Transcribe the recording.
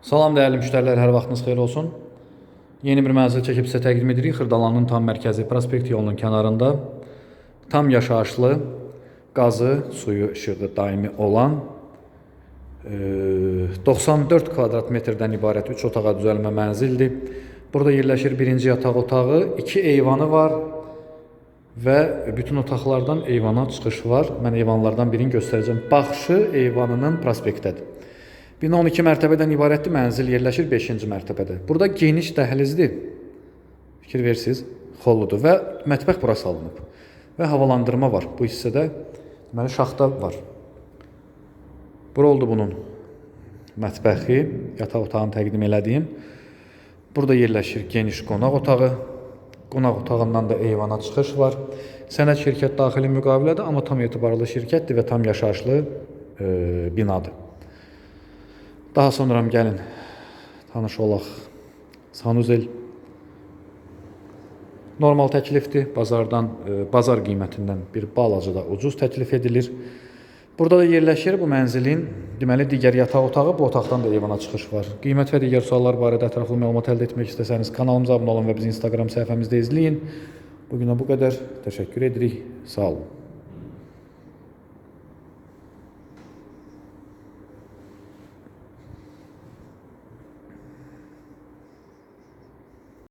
Salam dəyərli müştərilər, hər vaxtınız xeyir olsun. Yeni bir mənzil çəkib sizə təqdim edirik. Xırdalanın tam mərkəzi, prospekt yolunun kənarında tam yaşayışlı, qazı, suyu, işığı daimi olan e, 94 kvadrat metrdən ibarət 3 otağa düzəlmə mənzildir. Burada yerləşir birinci yataq otağı, 2 eyvanı var və bütün otaqlardan eyvana çıxış var. Mən eyvanlardan birini göstərəcəm. Baxışı eyvanının prospektdədir. Bina 12 mərtəbədən ibarətdir. Mənzil yerləşir 5-ci mərtəbədə. Burada geniş dəhlizdir. Fikir versiniz, xolludur və mətbəx bura salınıb. Və havalandırma var. Bu hissədə deməli şaxta var. Bura oldu bunun mətbəxi, yataq otağını təqdim elədiyim. Burada yerləşir geniş qonaq otağı. Qonaq otağından da eyvana çıxış var. Sənəd şirkət daxili müqavilədir, amma tam etibarlı şirkətdir və tam yaşayışlı e, binadır. Daha sonra gəlin tanış olaq. Sanuzel normal təklifdir. Bazardan e, bazar qiymətindən bir balaca da ucuz təklif edilir. Burada da yerləşir bu mənzilin deməli digər yataq otağı, bu otaqdan da eyvana çıxış var. Qiymət və digər suallar barədə ətraflı məlumat əldə etmək istəsəniz kanalımıza abunə olun və bizi Instagram səhifəmizdə izləyin. Bu günə bu qədər. Təşəkkür edirik. Sağ olun.